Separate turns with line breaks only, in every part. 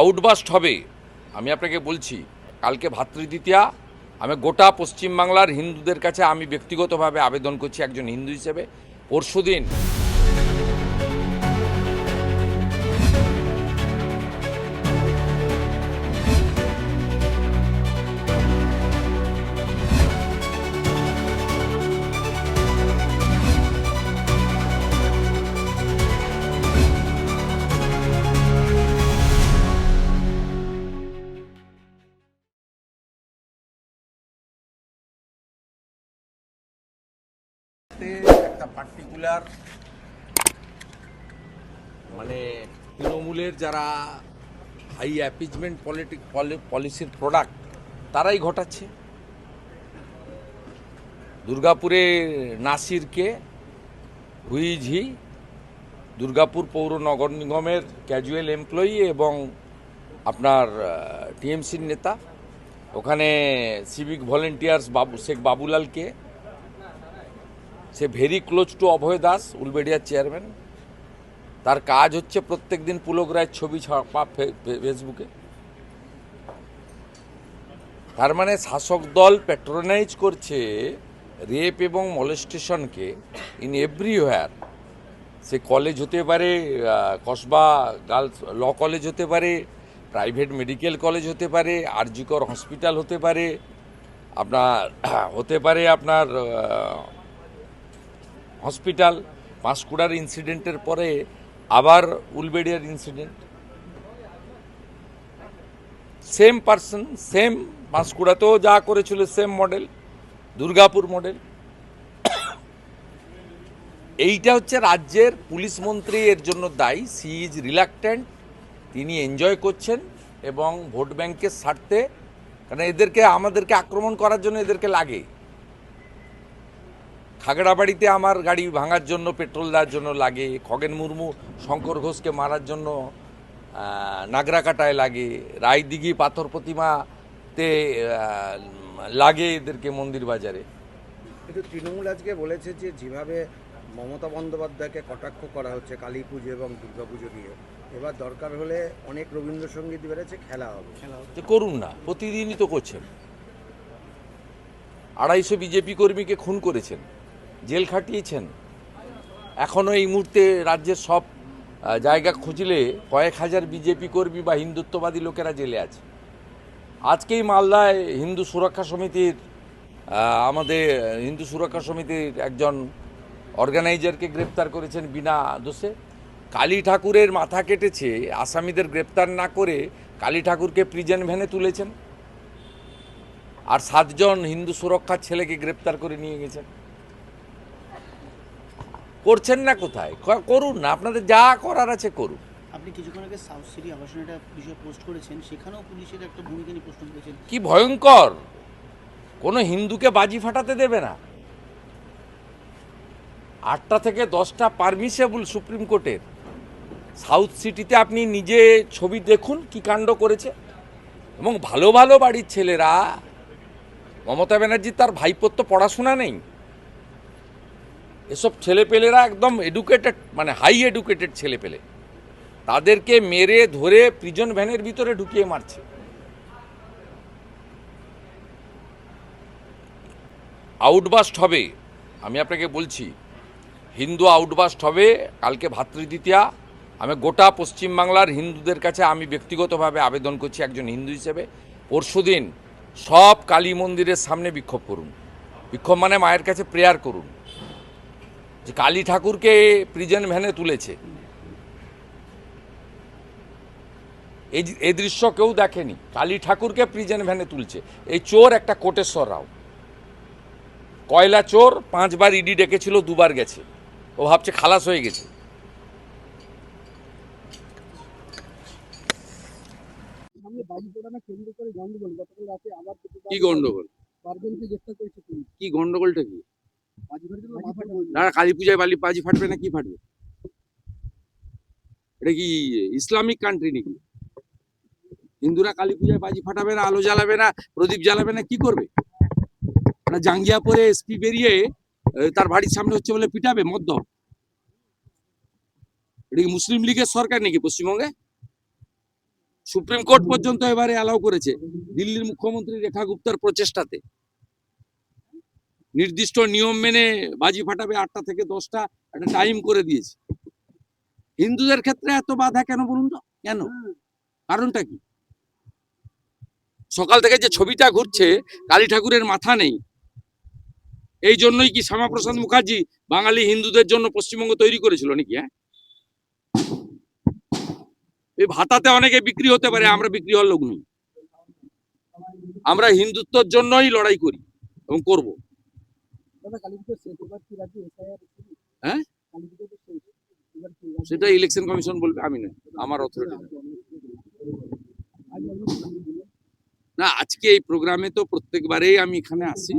Outburst হবে। আমি আপনাকে বলছি, কালকে ভাতৃদ্বিতীয়া, আমি গোটা পশ্চিমবাংলার হিন্দুদের কাছে আমি ব্যক্তিগতভাবে আবেদন করছি একজন হিন্দু হিসেবে। পরশুদিন তে একটা পার্টিকুলার মানে তৃণমূলের যারা হাই অ্যাপিজমেন্ট পলিটিক পলিসির প্রোডাক্ট তারাই ঘটাচ্ছে। দুর্গাপুরে নাসিরকে হুইঝি, দুর্গাপুর পৌর নগর নিগমের ক্যাজুয়াল এমপ্লয়ি এবং আপনার টিএমসির নেতা। ওখানে সিভিক ভলেন্টিয়ার্স বাবু, শেখ বাবুলালকে সে very close to Abhay Das উলবেডিয়ার chairman তার কাজ হচ্ছে প্রত্যেক দিন পুলক রায়ের ছবি ছাপা ফেসবুকে তার মানে শাসক দল প্যাট্রোনাইজ করছে রেপ এবং মলেস্টেশনকে ইন এভরিওয়্যার সে কলেজ হতে পারে কসবা গার্লস ল কলেজ হতে পারে প্রাইভেট মেডিকেল কলেজ হতে পারে আরজিকর হসপিটাল হতে পারে। আপনার, হতে পারে আপনার হসপিটাল, পাঁশকুড়ার ইনসিডেন্টের পরে আবার উলবেড়িয়ার ইনসিডেন্ট সেম পার্সন সেম পাঁশকুড়াতেও যা করেছিল সেম মডেল দুর্গাপুর মডেল এইটা হচ্ছে রাজ্যের পুলিশ মন্ত্রী এর জন্য দায়ী। সি ইজ রিলাক্ট্যান্ট তিনি এনজয় করছেন এবং ভোট ব্যাংকের স্বার্থে, কারণ এদেরকে, আমাদেরকে আক্রমণ করার জন্য এদেরকে লাগে। খাগড়াবাড়িতে আমার গাড়ি ভাঙার জন্য পেট্রোল দেওয়ার জন্য লাগে খগেন মুর্মু শঙ্কর ঘোষকে মারার জন্য নাগরাকাটায় লাগে রায়দিঘি পাথর প্রতিমাতে লাগে এদেরকে মন্দির বাজারে।
কিন্তু তৃণমূল আজকে বলেছে যে যেভাবে মমতা বন্দ্যোপাধ্যায়কে কটাক্ষ করা হচ্ছে কালী পুজো এবং দুর্গা পুজো নিয়ে এবার দরকার হলে অনেক রবীন্দ্রসঙ্গীত বেড়েছে খেলা হবে। খেলা হবে।
করুন না প্রতিদিনই তো করছেন। আড়াইশো বিজেপি কর্মীকে খুন করেছেন। জেল খাটিয়েছেন। এখনও এই মুহূর্তে রাজ্যের সব জায়গা খুঁজলে কয়েক হাজার বিজেপি কর্মী বা হিন্দুত্ববাদী লোকেরা জেলে আছে। আজকেই মালদায় হিন্দু সুরক্ষা সমিতির আমাদের হিন্দু সুরক্ষা সমিতির একজন অর্গানাইজারকে গ্রেপ্তার করেছেন বিনা দোষে। কালী ঠাকুরের মাথা কেটেছে, আসামিদের গ্রেপ্তার না করে কালী ঠাকুরকে প্রিজন ভ্যানে তুলেছেন। আর সাতজন হিন্দু সুরক্ষার ছেলেকে গ্রেপ্তার করে নিয়ে গেছেন। করছেন না কোথায়? করুন না আপনাদের যা করার আছে করুন।
আপনি কিছুক্ষণ আগে সাউথ সিটি আবাসনে একটা বিষয় পোস্ট করেছেন সেখানেও পুলিশের একটা ভূমিকা নিয়ে প্রশ্ন করেছেন।
কি ভয়ঙ্কর! কোনো হিন্দুকে বাজি ফাটাতে দেবে না। আটটা থেকে দশটা পারমিসেবল সুপ্রিম কোর্টের। সাউথ সিটিতে আপনি নিজে ছবি দেখুন কি কাণ্ড করেছে। এবং ভালো ভালো বাড়ির ছেলেরা মমতা ব্যানার্জি তার ভাইপোর তো পড়াশোনা নেই। এসব ছেলেপেলেরা একদম এডুকেটেড মানে হাই এডুকেটেড ছেলেপেলে। তাদেরকে মেরে ধরে প্রিজন ভ্যানের ভিতরে ঢুকিয়ে মারছে। আউটবাস্ট হবে, আমি আপনাকে বলছি। হিন্দু আউটবাস্ট হবে, কালকে ভাতৃদ্বিতীয়া। আমি গোটা পশ্চিমবাংলার হিন্দুদের কাছে আমি ব্যক্তিগতভাবে আবেদন করছি একজন হিন্দু হিসেবে। পরশুদিন সব কালী মন্দিরের সামনে বিক্ষোভ করুন। বিক্ষোভ মানে মায়ের কাছে প্রেয়ার করুন। যে কালী ঠাকুরকে প্রিজেন্ট ভ্যানে তুলেছে। এই এই দৃশ্য কেউ দেখেনি। কালী ঠাকুরকে প্রিজেন্ট ভ্যানে তুলছে। এই চোর একটা কোটেশ্বর রাও। কয়লা চোর পাঁচবার ইডি ডেকেছিল দুবার গেছে। ও ভাবছে খালাস হয়ে গেছে।
সামনে বাজি পোড়ানো কেন্দ্র করে গন্ডগোল। গতকাল রাতে আবার
কি গন্ডগোল? কি গন্ডগোলটা কি? না কালী পূজায় বালি বাজি ফাটবে না কি ফাটবে? এটা কি ইসলামিক কান্ট্রি নাকি? হিন্দুরা কালী পূজায় বাজি ফাটাবে না আলো জ্বালাবে না প্রদীপ জ্বালাবে না কি করবে? না জাঙ্গিয়া পরে এসপি বেরিয়ে তার বাড়ির সামনে হচ্ছে বলে পিটাবে মদ্য এটা কি মুসলিম লীগের সরকার নাকি পশ্চিমবঙ্গে?
সুপ্রিম কোর্ট পর্যন্ত এবারে অ্যালাউ করেছে। দিল্লির মুখ্যমন্ত্রী রেখা গুপ্তার প্রচেষ্টাতে। নির্দিষ্ট নিয়ম মেনে বাজি ফাটাবে আটটা থেকে দশটা, একটা টাইম করে দিয়েছে। হিন্দুদের ক্ষেত্রে এত বাধা কেন বলুন তো? কেন? কারণটা কি? সকাল থেকে যে ছবিটা ঘুরছে, কালী ঠাকুরের মাথা নেই। এই জন্যই কি শ্যামাপ্রসাদ মুখার্জি বাঙালি হিন্দুদের জন্য পশ্চিমবঙ্গ তৈরি করেছিল নাকি হ্যাঁ? এই ভাতাতে অনেকে বিক্রি হতে পারে, আমরা বিক্রি হওয়ার লোক নই। আমরা হিন্দুত্বর জন্যই লড়াই করি এবং করব। হ্যাঁ? সেটা ইলেকশন কমিশন বলবে আমি না আমার অথরিটি না আজকে এই প্রোগ্রামে তো প্রত্যেকবারেই আমি এখানে আসি।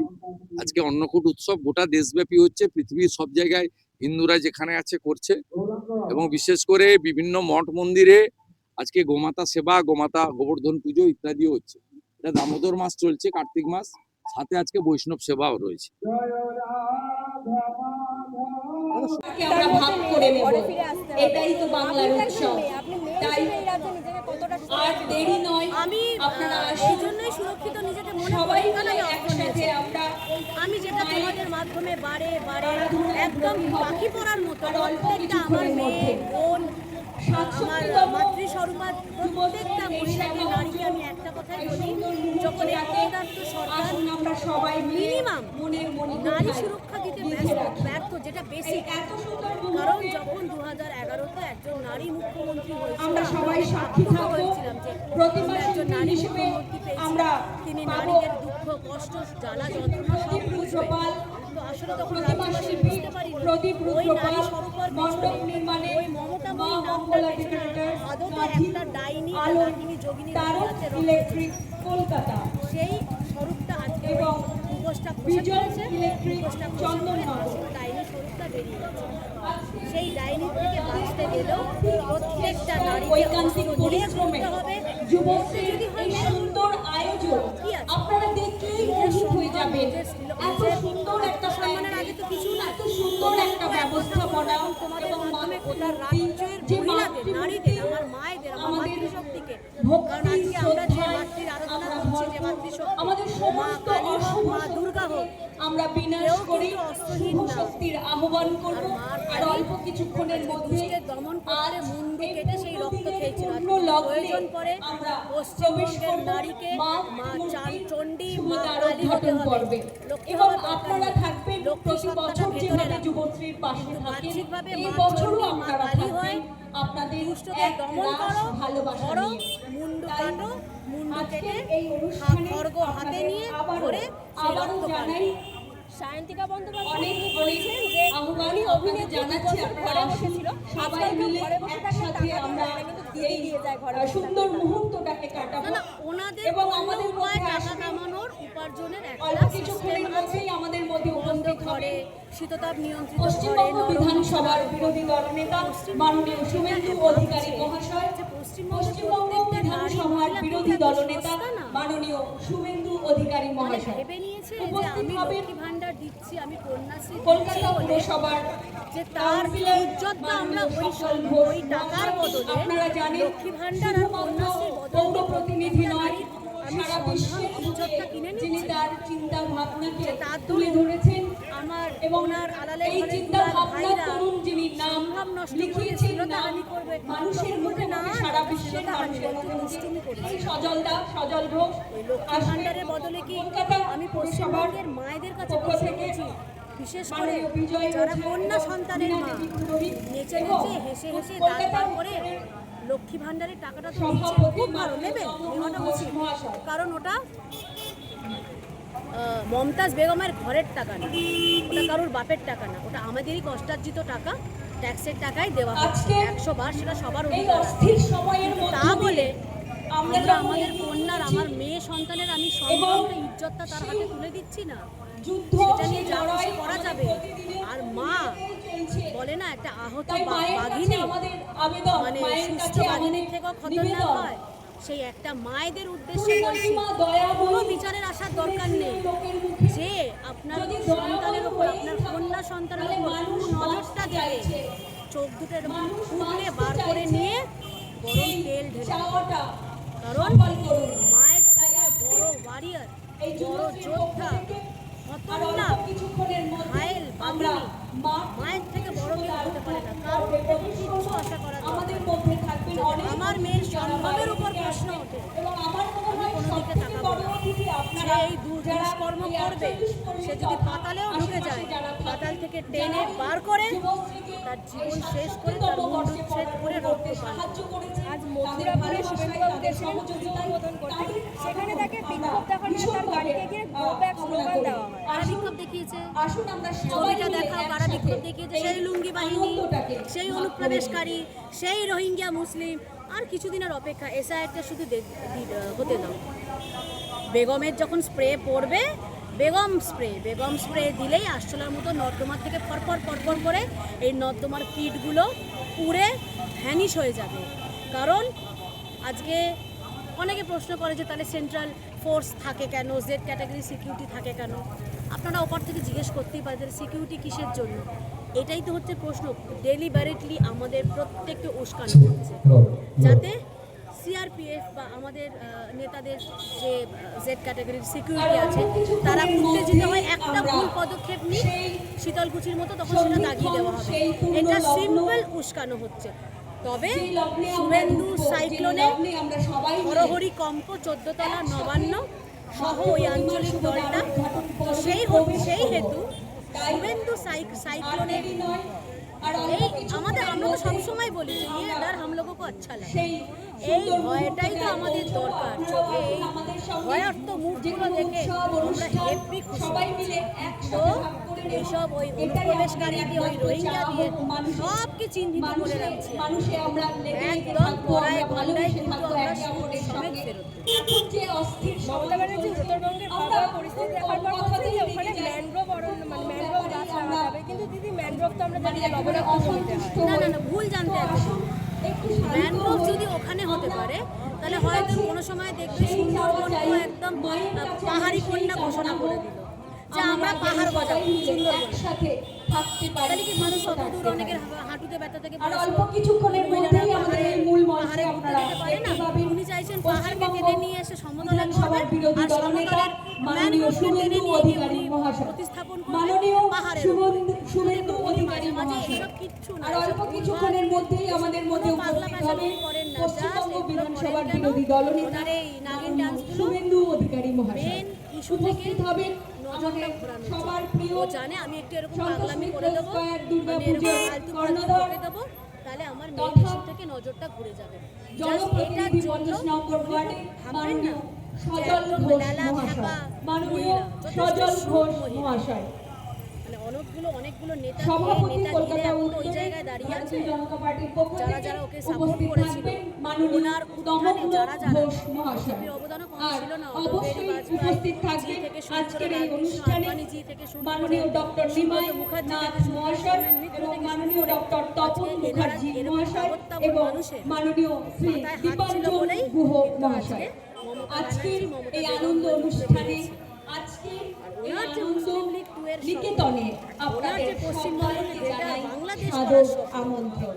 আজকে অন্নকূট উৎসব গোটা দেশব্যাপী হচ্ছে পৃথিবীর সব জায়গায় হিন্দুরা যেখানে আছে করছে। এবং বিশেষ করে বিভিন্ন মঠ মন্দিরে আজকে গোমাতা সেবা গোমাতা গোবর্ধন পুজো ইত্যাদিও হচ্ছে। এটা দামোদর মাস চলছে কার্তিক মাস সাথে আজকে বৈষ্ণব সেবাও রয়েছে।
আমরা ভাগ করে নেব। এটাই তো বাংলার উৎসব। তাই আর দেরি নয়
আমি
আপনারা
এই জন্যই সুরক্ষিত নিজেকে মনে
সবাই
করি। কারণ
মিলে
আমি অর্থ
একসাথে আমরা
আমি যেটা তোমাদের মাধ্যমে বারে বারে একদম পাখি পড়ার মতো প্রত্যেকটা আমার মেয়ে বোন আমার মাতৃস্বরূপা প্রত্যেকটা মহিলাকে নারীকে আমি একটা কথাই বলি যখন সরকার
আমরা সবাই
মিনিমাম নারী সুরক্ষা ব্যর্থ যেটা
এত
কারণ যখন দু হাজার এগারোতে একজন নারী মুখ্যমন্ত্রী
আমরা সবাই সাক্ষী
হয়েছিলাম যে একজন নারী মুখ্যমন্ত্রী
আমরা
তিনি নারীদের দুঃখ কষ্ট জ্বালা যন্ত্রণা সব আসলে তখন রাজ্যবাসী বুঝতে পারিনি। ওই নারী স্বরূপার
মণ্ডপ নির্মাণে
ওই মমতা বই নামটার পেছনে আদতে একটা ডাইনি যোগিনী
ইলেকট্রিক কলকাতা।
সেই স্বরূপটা আজকে
এবং
উপোসটা
বিজয় ইলেকট্রিক চন্দননগর।
ডাইনি স্বরূপটা বেরিয়ে গেছে। সেই ডাইনি থেকে বাঁচতে গেলেও প্রত্যেকটা নারীকে
ঐকান্তিক পরিশ্রমে
হয়
এই সুন্দর আয়োজন আপনারা দেখলেই
নিজের
হয়ে যাবেন এত সুন্দর একটা
সম্মানের আগে তো কিছু না।
এত সুন্দর একটা ব্যবস্থাপনা
তোমাদের মাধ্যমে গোটা রাজ্যের মহিলাদের নারীদের আমার মায়েদের আমার মাতৃশক্তিকে। কারণ আজকে আমরা যে
শ্রদ্ধায়
আরাধনা করছি যে মাতৃশক্তি
আমাদের সমস্ত আমরা বিনাশ করি শুভ শক্তির আহ্বান করব।
আর
আর অল্প কিছুক্ষণের মধ্যে
দমন করতে মুন্ডু কেটে সেই রক্ত খেয়েছিল। প্রয়োজন
আমরা
পশ্চিমবঙ্গের নারীকে
মা
চান চণ্ডী মা কালী হতে হবে।
এবং আপনারা থাকবেন প্রতি বছর যেভাবে যুবশ্রীর পাশে থাকেন এই বছরও আপনারা থাকবেন আপনাদের
দুষ্টকে দমন করো
ভালোবাসা
মুন্ডু কাটো মুন্ডু কেটে
এই অনুষ্ঠানে
খড়গ হাতে নিয়ে
আবারও জানাই
সায়ন্তিকা বন্দ্যোপাধ্যায় বলেছেন যে উনি অভিনেত্রী বছর ঘরে বসেছিল আজকাল ঘরে বসে থাকলে টাকা
আমরা
কিন্তু দিদি দিয়ে যায় ঘরে
সুন্দর মুহূর্তটাকে কাটাবো।
না ওনাদের
এবং আমাদের
উপায় টাকা কামানোর উপার্জনের একটা সিস্টেম আছে।
আমাদের মধ্যে
বন্ধ ঘরে শীততাপ নিয়ন্ত্রিত
পশ্চিমবঙ্গ বিধানসভার বিরোধী দলনেতা মাননীয় শুভেন্দু অধিকারী মহাশয় পশ্চিমবঙ্গ বিধানসভার বিরোধী দলনেতা। মাননীয় শুভেন্দু অধিকারী মহাশয়। উপস্থিত হবেন
ভান্ডার দিচ্ছি আমি কন্যাশ্রী
কলকাতা পুরসভার
যে তার ইজ্জতটা আমরা ওই ওই টাকার বদলে
আপনারা জানেন
লক্ষ্মী ভান্ডার আর
পৌর প্রতিনিধি নয় সারা বিশ্বের যিনি তার চিন্তা ভাবনাকে তুলে ধরেছেন
আমার
এবং
আড়ালে
এই চিন্তা ভাবনা তরুণ যিনি নাম লিখিয়েছেন নাম
করবে
মানুষের মুখে
না
সারা বিশ্বের মানুষের এই সজল দা সজল ঘোষ
ভান্ডারের বদলে কি আমি পশ্চিমবঙ্গের মায়েদের কাছে
থেকে
বিশেষ করে যারা কন্যা সন্তানের মা নেচে নেচে হেসে হেসে দাঁড় করে লক্ষ্মী ভান্ডারের টাকাটা তো খুব ভালো উচিত। কারণ ওটা মমতাজ বেগমের ঘরের টাকা না ওটা কারোর বাপের টাকা না ওটা আমাদেরই কষ্টার্জিত টাকা ট্যাক্সের টাকাই দেওয়া হচ্ছে। একশো বার সেটা সবার তা বলে
আমরা
আমাদের কন্যার আমার মেয়ে সন্তানের আমি সম্পূর্ণ ইজ্জতটা তার হাতে তুলে দিচ্ছি না। সেটা নিয়ে যা করা যাবে। আর মা বলে না একটা আহত বাঘিনী
আমাদের আবেদন
মানে সুস্থ বাঘিনীর থেকেও খতরনাক হয়। সেই একটা মায়েদের উদ্দেশ্যে বলছি কোনো বিচারের আসার দরকার নেই। যে আপনার সন্তানের উপর আপনার কন্যা সন্তানের উপর নজরটা দেবে চোখ দুটো ফুটলে বার করে নিয়ে গরম তেল ঢেলে কারণ মায়ের বড় ওয়ারিয়ার বড় যোদ্ধা খতরনাক ঘায়েল বাঙালি মায়ের থেকে বড় কেউ হতে পারে না। কারণ থেকে আশা করা আমাদের মধ্যে থাকবেন আমার মেয়ের সম্ভবের উপর প্রশ্ন ওঠে আমি কোনো দিকে তাকাবো না সে এই দু- দুষ্কর্ম করবে সে যদি পাতালেও ঢুকে যায় পাতাল থেকে টেনে বার করে তার জীবন শেষ করে তার মুন্ডুচ্ছেদ করে রক্ত
আজ মথুরাপুরে উদ্বোধন করতে সেখানে তাকে বিক্ষোভ দেখানো তার গাড়িতে গিয়ে গো ব্যাক স্লোগান দেওয়া হয়।
কারা বিক্ষোভ দেখিয়েছে। ছবিটা দেখাও কারা বিক্ষোভ দেখিয়েছে? সেই লুঙ্গি বাহিনী সেই অনুপ্রবেশকারী সেই রোহিঙ্গা মুসলিম আর কিছুদিনের অপেক্ষা এসআইআরটা শুধু হতে দাও। বেগমের যখন স্প্রে পড়বে বেগম স্প্রে বেগম স্প্রে দিলেই আশলার মতো নর্দমার থেকে পরপর পরপর করে এই নর্দমার কিটগুলো পুড়ে ভ্যানিশ হয়ে যাবে। কারণ আজকে অনেকে প্রশ্ন করে যে তাহলে সেন্ট্রাল ফোর্স থাকে কেন? জেড ক্যাটাগরি সিকিউরিটি থাকে কেন? আপনারা ওপর থেকে জিজ্ঞেস করতেই পারেন সিকিউরিটি কিসের জন্য? এটাই তো হচ্ছে প্রশ্ন। ডেলিবারেটলি আমাদের প্রত্যেককে উস্কানো হচ্ছে যাতে সিআরপিএফ বা আমাদের নেতাদের যে জেড ক্যাটাগরির সিকিউরিটি আছে, তারা উত্তেজিত হয়। একটা ভুল পদক্ষেপ নিয়ে শীতলকুচির মতো তখন সেটা দাগিয়ে দেওয়া হবে। এটা সিম্পল উস্কানো হচ্ছে। তবে শুভেন্দু সাইক্লোনে হরহরি কম্প চোদ্দতলা নবান্ন সহ ওই আঞ্চলিক দলটা, সেই সেই হেতু সাইক্লোনের এই আমাদের আমরা তো সবসময় বলি যে ডর হাম লোগো কো আচ্ছা লাগে। এই ভয়টাই তো আমাদের দরকার। চোখে এই ভয়ার্থ মুখগুলো দেখে আমরা হেপি তো এইসব ওই অনুপ্রবেশকারী দিয়ে ওই রোহিঙ্গা দিয়ে সবকে চিহ্নিত করে রাখছি। একদম পড়ায় গন্ডায় কিন্তু আমরা সমেত ফেরত।
মমতা ব্যানার্জি উত্তরবঙ্গের পরিস্থিতি দেখার পর ওখানে ম্যানগ্রোভ অরণ্য মানে ম্যানগ্রোভ গাছ লাগাতে হবে কিন্তু দিদি ম্যানগ্রোভ তো আমরা জানি হয়
না না না ভুল জানতে ম্যানগ্রোভ যদি ওখানে হতে পারে তাহলে হয়তো কোনো সময় দেখবে একদম পাহাড়ি কন্যা ঘোষণা করে দিল। যে আমরা পাহাড় কি মানুষ দূর অনেকের হাঁটুতে ব্যথা থেকে
আর অল্প কিছুক্ষণের মধ্যেই আমাদের এই মূল মঞ্চে আপনারা দেখতে পাবেন
উনি চাইছেন পাহাড়কে টেনে নিয়ে এসে সমতলে
বিধানসভার বিরোধী দলনেতা মাননীয় শুভেন্দু অধিকারী মহাশয়।
প্রতিস্থাপন
মাননীয়
পাহাড়ের
শুভেন্দু শুভেন্দু অধিকারী মহাশয়।
এসব কিচ্ছু না।
আর অল্প কিছুক্ষণের মধ্যেই আমাদের মধ্যে উপস্থিত হবে
পাগলামি করেন না,
পশ্চিমবঙ্গ বিধানসভার বিরোধী দলনেতা
ওনার এই নাগিন
মাননীয়
ডান্সগুলো
শুভেন্দু অধিকারী মহাশয়।
মেন
উপস্থিত হবেন
নজরটা
আমাদের সবার প্রিয়
জানে আমি একটু এরকম পাগলামি করে দেবো
স্কয়ার দুর্গা
এরকম
পুজোর
ফালতু ফালতু
কর্ণধার
তাহলে আমার থেকে নজরটা ঘুরে যাবে।
জনপ্রতিনিধি পঞ্চাশ নম্বর ওয়ার্ডে মাননীয় সজল ঘোষ মহাশয়। মাননীয় সজল ঘোষ মহাশয়।
মানে অনেকগুলো নেতা নেতা ঘিরে এখন ওই জায়গায় দাঁড়িয়ে আছে। যারা যারা ওকে সাপোর্ট করেছিল ওনার উত্থানে যারা যারা
মহাশয়।
বিজেপির অবদানও কম ছিল না
অবশ্যই উপস্থিত থাকবেন আজকের এই অনুষ্ঠানে মাননীয় ডক্টর নিমাই নাথ মহাশয় এবং মাননীয় ডক্টর তপন মুখার্জি মহাশয় এবং মাননীয় শ্রী দীপাঞ্জন গুহ মহাশয়। আজকের এই আনন্দ অনুষ্ঠানে
ওনার যে মুসলিম লীগ টু এর
আপনাদের
বাংলাদেশ।
আমন্ত্রণ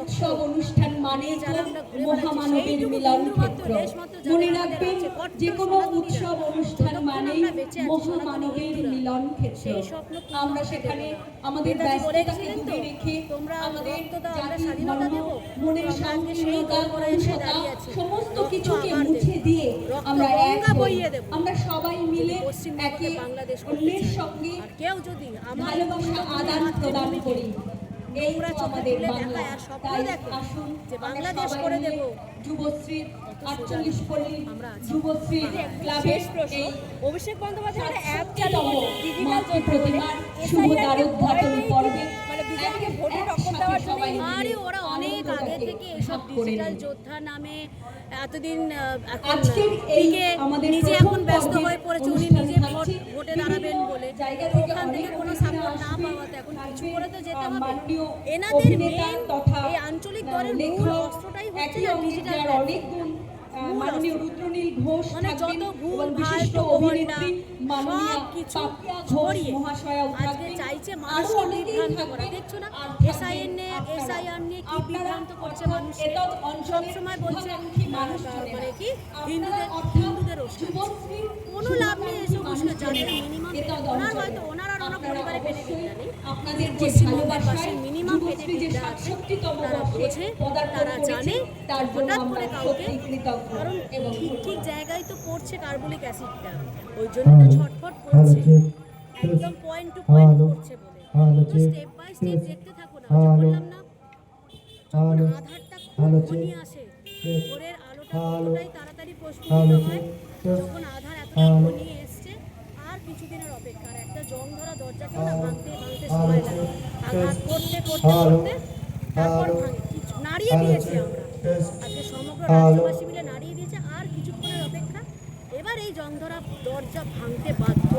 উৎসব অনুষ্ঠান মানে মহামানবের মিলন ক্ষেত্র। মনে রাখবেন যে কোনো উৎসব অনুষ্ঠান
আছি,
মহামানবের মিলন ক্ষেত্র। আমরা সেখানে আমাদের ব্যস্ততাকে দূরে রেখে আমাদের জাতি ধর্ম মনের সংকীর্ণতা
আছি।
সমস্ত কিছুকে মুছে দিয়ে আমরা এক। আমরা সবাই মিলে একে অন্যের সঙ্গে ভালোবাসা আদান প্রদান করি।
নোংরা
তো
চোখে তুলে দেখায় আর স্বপ্ন দেখে
আসুন
যে বাংলাদেশ করে দেব।
যুবশ্রী আটচল্লিশ পল্লী
আমরা
যুবশ্রী ক্লাবের এই
অভিষেক বন্দ্যোপাধ্যায় অ্যাপ চালু ডিজিটাল
প্রতিমার শুভ দ্বারোদ্ঘাটনী
ভয়
পর্বে
মানে
আরে ওরা অনেক আগে থেকে এসব ডিজিটাল যোদ্ধা নামে এতদিন নিজে এখন ব্যস্ত হয়ে পড়েছে উনি নিজে ভোটে দাঁড়াবেন বলে ওখান থেকে কোনো কিছু করে তো যেতে হবে। এনাদের মেন
তথা,
এই আঞ্চলিক দলের মূল অস্ত্রটাই হচ্ছে না ডিজিটাল
গুণ, মাননীয় রুদ্রনীল ঘোষ
মানে যত ভুল ভালো
মাননীয়া
সব কিছু ছড়িয়ে আজকে চাইছে মানুষকে বিভ্রান্ত করা। দেখছ না? এসআইএন নিয়ে এসআইআর নিয়ে কি বিভ্রান্ত করছে মানুষ? সবসময় বলছে মানে কি? হিন্দুদের হিন্দুদের কোনো লাভ নেই এসব উস্কে যাদের মিনিমাম ওনার হয়তো ওনার আর ওনার পরিবারে পেটে বিদ্যা নেই
আপনাদের যে
পশ্চিমবঙ্গের মিনিমাম
যে সাতষট্টিতম বর্ষে
তারা জানে
তার
হঠাৎ করে কাউকে কারণ ঠিক ঠিক জায়গায় তো পড়ছে কার্বলিক অ্যাসিডটা ওই জন্য তো ছটফট করছে। একদম পয়েন্ট টু পয়েন্ট করছে বলে। স্টেপ বাই স্টেপ দেখতে থাকো না বললাম না যখন আধারটা ঘনিয়ে আসে ভোরের আলোটা কতটাই তাড়াতাড়ি প্রস্ফুটিত হয় যখন আধার এতটা ঘনিয়ে এসছে আর কিছুদিনের অপেক্ষা আর একটা না ভাঙতে ভাঙতে সময় লাগে। আঘাত করতে করতে করতে তারপর নাড়িয়ে দিয়েছি আমরা। আজকে সমগ্র রাজ্যবাসী মিলে নাড়িয়ে দিয়েছে। আর কিছুক্ষণের অপেক্ষা এবার এই জং দরজা ভাঙতে বাধ্য।